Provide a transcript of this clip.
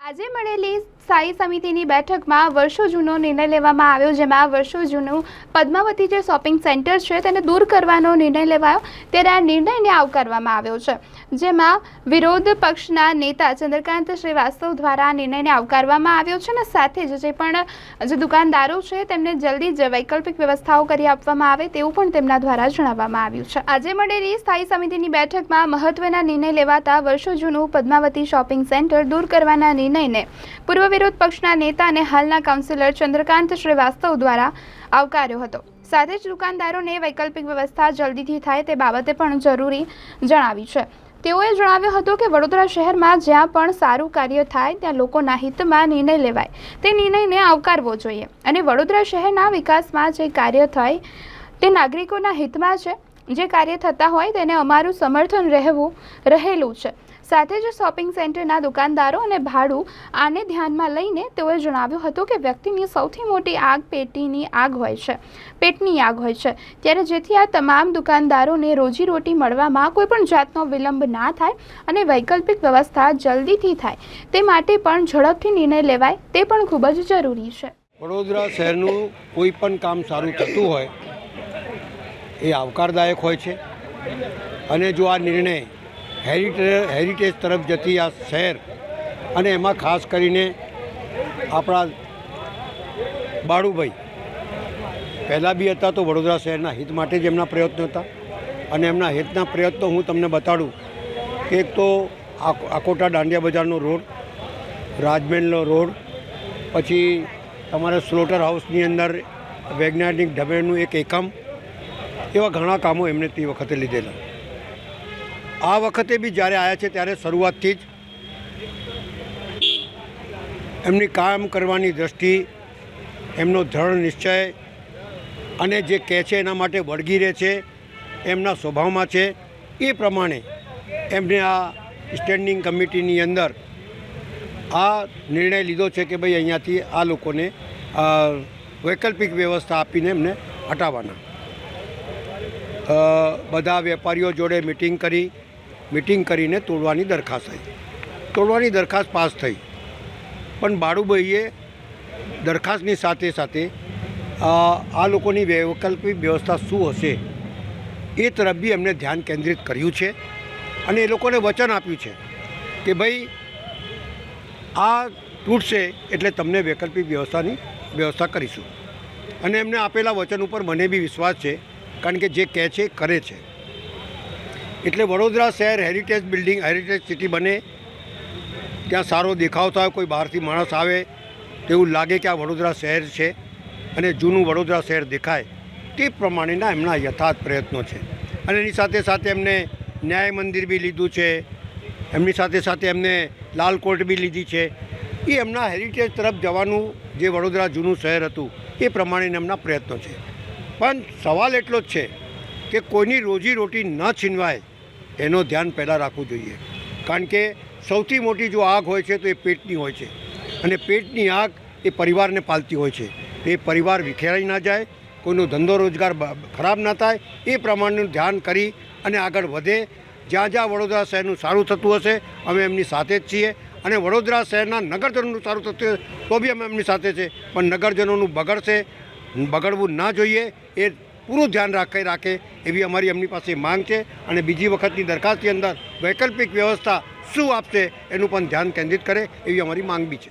આજે મળેલી સ્થાયી સમિતિની બેઠકમાં વર્ષો જૂનો નિર્ણય લેવામાં આવ્યો, જેમાં વર્ષો જૂનું પદ્માવતી જે શોપિંગ સેન્ટર છે તેને દૂર કરવાનો નિર્ણય લેવાયો. ત્યારે આ નિર્ણયને આવકારવામાં આવ્યો છે. જેમાં વિરોધ પક્ષના નેતા ચંદ્રકાંત શ્રીવાસ્તવ દ્વારા આ નિર્ણયને આવકારવામાં આવ્યો છે અને સાથે જ જે પણ જે દુકાનદારો છે તેમને જલ્દી જ વૈકલ્પિક વ્યવસ્થાઓ કરી આપવામાં આવે તેવું પણ તેમના દ્વારા જણાવવામાં આવ્યું છે. આજે મળેલી સ્થાયી સમિતિની બેઠકમાં મહત્વના નિર્ણય લેવાતા વર્ષો જૂનું પદ્માવતી શોપિંગ સેન્ટર દૂર કરવાના નિર્ણયને પૂર્વ વિરોધ પક્ષના નેતા અને હાલના કાઉન્સિલર ચંદ્રકાંત શ્રીવાસ્તવ દ્વારા આવકાર્યો હતો. સાથે જ દુકાનદારોને વૈકલ્પિક વ્યવસ્થા જલ્દીથી થાય તે બાબતે પણ જરૂરી જણાવી છે. તેઓએ જણાવ્યું હતું કે વડોદરા શહેરમાં જ્યાં પણ સારું કાર્ય થાય ત્યાં લોકોના હિતમાં નિર્ણય લેવાય. તે નિર્ણયને આવકારવો જોઈએ. અને વડોદરા શહેરના વિકાસમાં જે કાર્ય થાય તે નાગરિકોના હિતમાં છે. જે કાર્ય થતા હોય તેને અમારું સમર્થન રહેવું, રહેલું છે. સાથે જ શોપિંગ સેન્ટરના દુકાનદારો અને ભાડું આને ધ્યાનમાં લઈને તેઓએ જણાવ્યું હતું કે વ્યક્તિની સૌથી મોટી આગ પેટીની આગ હોય છે, પેટની આગ હોય છે. ત્યારે જેથી આ તમામ દુકાનદારોને રોજીરોટી મળવામાં કોઈપણ જાતનો વિલંબ ના થાય અને વૈકલ્પિક વ્યવસ્થા જલ્દીથી થાય, તે માટે પણ ઝડપથી નિર્ણય લેવાય, તે પણ ખૂબ જ જરૂરી છે. વડોદરા શહેરનું કોઈ પણ કામ સારું થતું હોય એ આવકારદાયક હોય છે. અને જો આ નિર્ણય હેરિટેજ હેરિટેજ તરફ જતી આ શહેર અને એમાં ખાસ કરીને આપણા બાળુભાઈ. પહેલાં બી હતા તો વડોદરા શહેરના હિત માટે જ એમના પ્રયત્નો હતા અને એમના હિતના પ્રયત્નો હું તમને બતાડું કે એક તો આકોટા દાંડિયા બજારનો રોડ, રાજમહેલનો રોડ, પછી તમારે સ્લોટર હાઉસની અંદર વૈજ્ઞાનિક ઢબેનું એક એકમ એવા ઘણા કામો એમણે તે વખતે લીધેલા. આ વખતે બી જ્યારે આવ્યા છે ત્યારે શરૂઆતથી જ એમની કામ કરવાની દ્રષ્ટિ, એમનો દ્રઢ નિશ્ચય અને જે કહે છે એના માટે વળગી રહે છે, એમના સ્વભાવમાં છે, એ પ્રમાણે એમને આ સ્ટેન્ડિંગ કમિટીની અંદર આ નિર્ણય લીધો છે કે ભાઈ અહીંયાથી આ લોકોને વૈકલ્પિક વ્યવસ્થા આપીને એમને હટાવવાના. બધા વેપારીઓ જોડે મિટિંગ કરી મિટિંગ કરીને તોડવાની દરખાસ્ત થઈ. તોડવાની દરખાસ્ત પાસ થઈ. પણ બાળુભાઈએ દરખાસ્તની સાથે સાથે આ લોકોની વૈકલ્પિક વ્યવસ્થા શું હશે એ તરફ બી એમને ધ્યાન કેન્દ્રિત કર્યું છે અને એ લોકોને વચન આપ્યું છે કે ભાઈ, આ તૂટશે એટલે તમને વૈકલ્પિક વ્યવસ્થાની વ્યવસ્થા કરીશું. અને એમને આપેલા વચન ઉપર મને બી વિશ્વાસ છે, કારણ કે જે કહે છે કરે છે. એટલે વડોદરા શહેર હેરિટેજ બિલ્ડિંગ હેરિટેજ સિટી બને. ત્યાં સારો દેખાવ થાય, કોઈ બહારથી માણસ આવે તેવું લાગે કે આ વડોદરા શહેર છે અને જૂનું વડોદરા શહેર દેખાય. તે પ્રમાણેના એમના યથાર્થ પ્રયત્નો છે. અને એની સાથે સાથે એમને ન્યાય મંદિર બી લીધું છે. એમની સાથે સાથે એમને લાલ કોર્ટ બી લીધી છે. એ એમના હેરિટેજ તરફ જવાનું જે વડોદરા જૂનું શહેર હતું, એ પ્રમાણે એમના પ્રયત્નો છે. પણ સવાલ એટલો જ છે કે કોઈની રોજીરોટી ન છીનવાય એનો ધ્યાન પહેલાં રાખવું જોઈએ. કારણ કે સૌથી મોટી જો આગ હોય છે તો એ પેટની હોય છે. અને પેટની આગ એ પરિવારને પાલતી હોય છે. એ પરિવાર વિખેરાઈ ના જાય, કોઈનો ધંધો રોજગાર ખરાબ ના થાય, એ પ્રમાણનું ધ્યાન કરી અને આગળ વધે. જ્યાં જ્યાં વડોદરા શહેરનું સારું થતું હશે, અમે એમની સાથે જ છીએ. અને વડોદરા શહેરના નગરજનોનું સારું થતું તો બી અમે એમની સાથે છે. પણ નગરજનોનું બગડશે, બગડવું ના જોઈએ. એ પૂરું ધ્યાન રાખે રાખે એવી અમારી એમની પાસે માંગ છે અને બીજી વખતની દરખાસ્તની અંદર વૈકલ્પિક વ્યવસ્થા શું આપશે એનું પણ ધ્યાન કેન્દ્રિત કરે એવી અમારી માંગ બી છે.